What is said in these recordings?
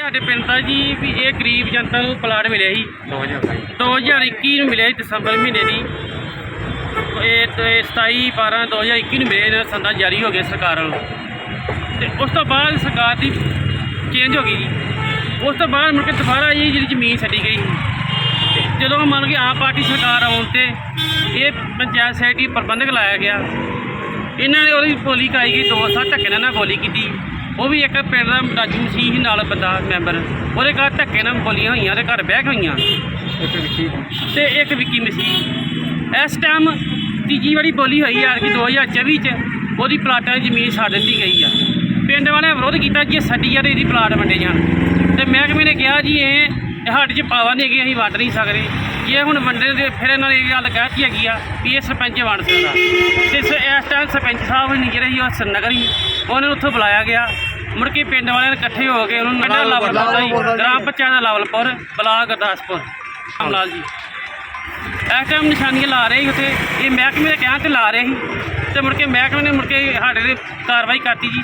ਸਾਡੇ ਪਿੰਡ ਦਾ ਜੀ ਵੀ ਇਹ ਗਰੀਬ ਜਨਤਾ ਨੂੰ ਪਲਾਟ ਮਿਲਿਆ ਸੀ 2021 ਨੂੰ ਮਿਲਿਆ ਸੀ ਦਸੰਬਰ ਮਹੀਨੇ ਦੀ। ਇਹ ਤੇ 27 12 2021 ਨੂੰ ਮਿਲੇ ਨੇ, ਸੰਦਾਂ ਜਾਰੀ ਹੋ ਗਿਆ ਸਰਕਾਰ ਵੱਲੋਂ। ਤੇ ਉਸ ਤੋਂ ਬਾਅਦ ਸਰਕਾਰ ਦੀ ਚੇਂਜ ਹੋ ਗਈ ਜੀ। ਉਸ ਤੋਂ ਬਾਅਦ ਮੁੜ ਕੇ ਦੁਬਾਰਾ ਇਹ ਜਿਹੜੀ ਜ਼ਮੀਨ ਛੱਡੀ ਗਈ ਤੇ ਜਦੋਂ ਮੰਨ ਕੇ ਆਮ ਪਾਰਟੀ ਸਰਕਾਰ ਆਉਣ ਤੇ ਇਹ ਪੰਚਾਇਤ ਸੈਕਟਰੀ ਪ੍ਰਬੰਧਕ ਲਾਇਆ ਗਿਆ। ਇਹਨਾਂ ਨੇ ਉਹਦੀ ਬੋਲੀ ਕਾਈ ਗਈ, ਦੋ ਸਾਲ ਧੱਕੇ ਨਾਲ ਗੋਲੀ ਕੀਤੀ। ਉਹ ਵੀ ਇੱਕ ਪਿੰਡ ਦਾ ਰਾਜੂ ਮਸੀਹ ਨਾਲ ਬੰਦਾ ਮੈਂਬਰ। ਉਹਦੇ ਘਰ ਧੱਕੇ ਨਾਲ ਬੋਲੀਆਂ ਹੋਈਆਂ ਉਹਦੇ ਘਰ ਬਹਿ ਕੇ ਹੋਈਆਂ। ਤੇ ਇੱਕ ਵਿੱਕੀ ਮਸੀਹ। ਇਸ ਟਾਈਮ ਤੀਜੀ ਵਾਰੀ ਬੋਲੀ ਹੋਈ ਆ ਕਿ 2024 ਚ ਉਹਦੀ ਪਲਾਟਾਂ ਦੀ ਜ਼ਮੀਨ ਛੱਡ ਦਿੱਤੀ ਗਈ ਆ। ਪਿੰਡ ਵਾਲਿਆਂ ਵਿਰੋਧ ਕੀਤਾ ਕਿ ਇਹ ਸਾਡੀ ਯਾਰ ਇਹਦੀ ਪਲਾਟ ਵੰਡੇ ਜਾਣ। ਤੇ ਮਹਿਕਮੇ ਨੇ ਕਿਹਾ ਜੀ ਇਹ ਇਹ ਸਾਡੇ 'ਚ ਪਾਵਾ ਨਹੀਂ ਹੈਗੀ ਅਸੀਂ ਵੰਡ ਨਹੀਂ ਸਕਦੇ। ਜੇ ਹੁਣ ਵੰਡੇ ਦੇ ਫਿਰ ਇਹਨਾਂ ਨੇ ਇਹ ਗੱਲ ਕਹਿਤੀ ਹੈਗੀ ਆ ਵੀ ਇਹ ਸਰਪੰਚ ਵੰਡ ਸਕਦਾ। ਤੇ ਸ- ਇਸ ਟਾਈਮ ਸਰਪੰਚ ਸਾਹਿਬ ਨਹੀਂ ਜਿਹੜੇ ਸੀ ਉਹ ਸ਼੍ਰੀਨਗਰ ਹੀ ਉਹਨਾਂ ਨੂੰ ਉੱਥੋਂ ਬੁਲਾਇਆ ਗਿਆ। ਮੁੜ ਕੇ ਪਿੰਡ ਵਾਲਿਆਂ ਨੇ ਇਕੱਠੇ ਹੋ ਕੇ ਉਹਨਾਂ ਨੂੰ ਲਵਲਪੁਰ ਜੀ ਗ੍ਰਾਮ ਪੰਚਾਇਤ ਦਾ ਲਵਲਪੁਰ ਬਲਾਕ ਗੁਰਦਾਸਪੁਰ। ਰਾਮਲਾਲ ਜੀ। ਇਸ ਟਾਈਮ ਨਿਸ਼ਾਨੀਆਂ ਲਾ ਰਹੇ ਸੀ ਉੱਥੇ। ਇਹ ਮਹਿਕਮੇ ਦੇ ਕਹਿਣ ਤੇ ਲਾ ਰਹੇ ਸੀ। ਤੇ ਮੁੜ ਕੇ ਮਹਿਕਮੇ ਨੇ ਮੁੜ ਕੇ ਸਾਡੇ ਤੇ ਕਾਰਵਾਈ ਕਰਤੀ ਜੀ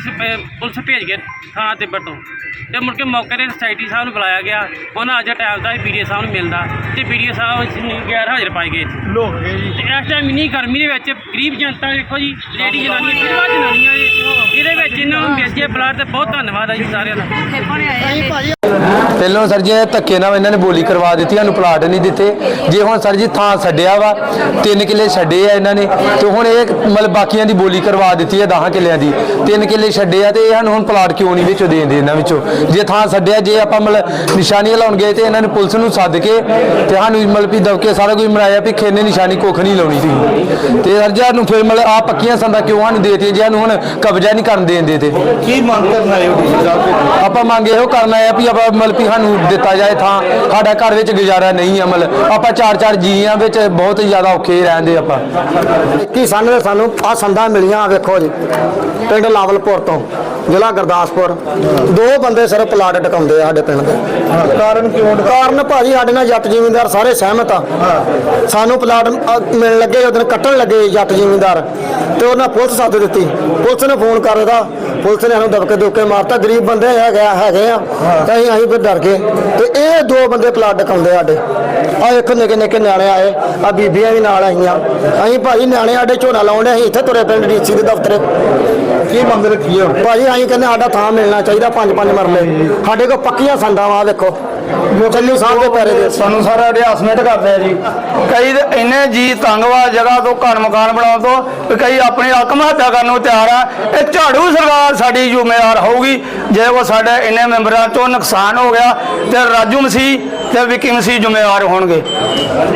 ਪੁਲਿਸ ਭੇਜ ਕੇ ਥਾਂ ਤੇ ਤੋਂ ਤੇ ਮੁੜ ਕੇ ਮੌਕੇ ਤੇ ਸੋਸਾਇਟੀ ਸਾਹਿਬ ਨੂੰ ਬੁਲਾਇਆ ਗਿਆ। ਉਹਨਾਂ ਅੱਜ ਟਾਈਮ ਦਾ ਬੀਡੀਓ ਸਾਹਿਬ ਨੂੰ ਮਿਲਦਾ ਤੇ ਬੀਡੀਓ ਸਾਹਿਬ ਨੂੰ ਗੈਰ ਹਾਜ਼ਰ ਪਾਏ ਗਏ ਇੱਥੇ। ਲੋਕ ਗਏ ਜੀ। ਤੇ ਇਸ ਟਾਈਮ ਇੰਨੀ ਗਰਮੀ ਦੇ ਵਿੱਚ ਗਰੀਬ ਜਨਤਾ ਦੇਖੋ ਜੀ ਲੇਡੀ ਜਨਾਨੀਆਂ ਜਨਾਨੀਆਂ ਇਹ ਇਹਦੇ ਵਿੱਚ ਇਹਨਾਂ ਨੂੰ ਮਿਲ ਜੇ ਬਲਾਟ ਤੇ ਬਹੁਤ ਧੰਨਵਾਦ ਆ ਜੀ ਸਾਰਿਆਂ ਦਾ। ਪਹਿਲਾਂ ਸਰ ਜੀ ਇਹ ਧੱਕੇ ਨਾਲ ਇਹਨਾਂ ਨੇ ਬੋਲੀ ਕਰਵਾ ਦਿੱਤੀ ਸਾਨੂੰ ਪਲਾਟ ਨਹੀਂ ਦਿੱਤੇ। ਜੇ ਹੁਣ ਸਰ ਜੀ ਥਾਂ ਛੱਡਿਆ ਵਾ ਤਿੰਨ ਕਿੱਲੇ ਛੱਡੇ ਆ ਇਹਨਾਂ ਨੇ ਤੇ ਹੁਣ ਇਹ ਮਤਲਬ ਬਾਕੀਆਂ ਦੀ ਬੋਲੀ ਕਰਵਾ ਦਿੱਤੀ ਹੈ 10 ਕਿੱਲਿਆਂ ਦੀ। ਤਿੰਨ ਕਿੱਲੇ ਛੱਡੇ ਆ ਤੇ ਇਹ ਸਾਨੂੰ ਹੁਣ ਪਲਾਟ ਕਿਉਂ ਨਹੀਂ ਵਿੱਚੋਂ ਦੇਂਦੇ ਇਹਨਾਂ ਵਿੱਚੋਂ? ਜੇ ਥਾਂ ਛੱਡਿਆ ਜੇ ਆਪਾਂ ਮਤਲਬ ਨਿਸ਼ਾਨੀਆਂ ਲਾਉਣ ਗਏ ਤੇ ਇਹਨਾਂ ਨੇ ਪੁਲਿਸ ਨੂੰ ਸੱਦ ਕੇ ਤੇ ਸਾਨੂੰ ਮਤਲਬ ਵੀ ਦਬਕੇ ਸਾਰਾ ਕੁਝ ਮਰਾਇਆ ਵੀ ਖੇਨੇ ਨਿਸ਼ਾਨੀ ਕੁੱਖ ਨਹੀਂ ਲਾਉਣੀ ਸੀ। ਤੇ ਸਰ ਜੀ ਸਾਨੂੰ ਫਿਰ ਮਤਲਬ ਆ ਪੱਕੀਆਂ ਸੰਦਾਂ ਕਿਉਂ ਸਾਨੂੰ ਦੇਤੀਆਂ? ਜੇ ਸਾਨੂੰ ਹੁਣ ਕਬਜ਼ਾ ਨਹੀਂ ਕਰਨ ਦੇਂਦੇ ਤੇ ਕੀ ਮੰਗ ਕਰਨ ਹੋ? ਆਪਾਂ ਮੰਗ ਇਹੋ ਕਰਨਾ ਹੈ ਵੀ ਆਪਾਂ ਮਤਲਬ ਵੀ ਸਾਨੂੰ ਦਿੱਤਾ ਜਾਏ ਥਾਂ ਸਾਡਾ ਘਰ ਵਿੱਚ ਗੁਜ਼ਾਰਾ ਨਹੀਂ ਹੈ ਮਤਲਬ ਆਪਾਂ ਚਾਰ ਚਾਰ ਜੀਆਂ ਵਿੱਚ ਬਹੁਤ ਜ਼ਿਆਦਾ ਔਖੇ ਰਹਿੰਦੇ ਆਪਾਂ। 21 ਸਾਲ ਦੇ ਸਾਨੂੰ ਆ ਸੰਦਾਂ ਮਿਲੀਆਂ ਆਹ ਵੇਖੋ ਜੀ। ਪਿੰਡ ਲਾਵਲਪੁਰ ਤੋਂ ਜ਼ਿਲ੍ਹਾ ਗੁਰਦਾਸਪੁਰ। ਦੋ ਬੰਦੇ ਸਿਰ ਪਲਾਟ ਟਕਾਉਂਦੇ ਆ ਸਾਡੇ ਪਿੰਡ ਦੇ। ਕਾਰਨ ਕਿਉਂ ਕਾਰਨ ਭਾਜੀ ਸਾਡੇ ਨਾਲ ਜੱਟ ਜ਼ਿਮੀਂਦਾਰ ਸਾਰੇ ਸਹਿਮਤ ਆ। ਸਾਨੂੰ ਪਲਾਟ ਮਿਲਣ ਲੱਗੇ ਉਦੋਂ ਕੱਟਣ ਲੱਗੇ ਜੱਟ ਜ਼ਿਮੀਂਦਾਰ। ਤੇ ਉਹਨਾਂ ਪੁਲਿਸ ਸੱਦ ਦਿੱਤੀ। ਪੁਲਿਸ ਨੇ ਫੋਨ ਕਰ ਦਿੱਤਾ। ਪੁਲਿਸ ਨੇ ਸਾਨੂੰ ਦਬਕੇ ਦੁਬਕੇ ਮਾਰਤਾ। ਗਰੀਬ ਬੰਦੇ ਹੈਗੇ ਆ ਹੈਗੇ ਆ। ਤੇ ਅਸੀਂ ਫਿਰ ਡਰ ਗਏ। ਤੇ ਇਹ ਦੋ ਬੰਦੇ ਪਲਾਟ ਟਕਾਉਂਦੇ ਸਾਡੇ। ਆ ਇੱਕ ਨਿੱਕੇ ਨਿੱਕੇ ਨਿਆਣੇ ਆਏ ਆ ਬੀਬੀਆਂ ਵੀ ਨਾਲ ਆਈਆਂ। ਅਸੀਂ ਭਾਜੀ ਨਿਆਣੇ ਸਾਡੇ ਝੋਨਾ ਲਾਉਂਦੇ ਅਸੀਂ ਇੱਥੇ ਤੁਰੇ ਪਿੰਡ ਡੀਸੀ ਦੇ ਦਫ਼ਤਰ। ਕੀ ਮੰਗ ਰੱਖੀ ਹੈ ਭਾਜੀ ਅਸੀਂ ਕਹਿੰਦੇ ਸਾਡਾ ਥਾਂ ਮਿਲਣਾ ਚਾਹੀਦਾ ਪੰਜ ਪੰਜ ਮਰਲੇ। ਸਾਡੇ ਕੋਲ ਪੱਕੀਆਂ ਸੰਦਾਂ ਵਾ ਦੇਖੋ ਚੱਲੀ ਸਾਹਿਬ ਦੇ ਪੈਰੇ ਦੇ ਸਾਨੂੰ ਸਾਰਾ ਰਿਆਸਮੈਂਟ ਕਰਦੇ ਆ ਜੀ। ਕਈ ਤੇ ਇੰਨੇ ਜੀ ਤੰਗ ਜਗ੍ਹਾ ਤੋਂ, ਘਰ ਮਕਾਨ ਬਣਾਉਣ ਤੋਂ, ਵੀ ਕਈ ਆਪਣੀ ਆਤਮ ਹੱਤਿਆ ਕਰਨ ਨੂੰ ਤਿਆਰ ਆ। ਇਹ ਝਾੜੂ ਸਰਕਾਰ ਸਾਡੀ ਜ਼ਿੰਮੇਵਾਰ ਹੋਊਗੀ। ਜੇ ਉਹ ਸਾਡੇ ਇੰਨੇ ਮੈਂਬਰਾਂ ਤੋਂ ਨੁਕਸਾਨ ਹੋ ਗਿਆ, ਤੇ ਰਾਜੂ ਮਸੀਹ ਤੇ ਵਿਕੀ ਮਸੀਹ ਜ਼ਿੰਮੇਵਾਰ ਹੋਣਗੇ।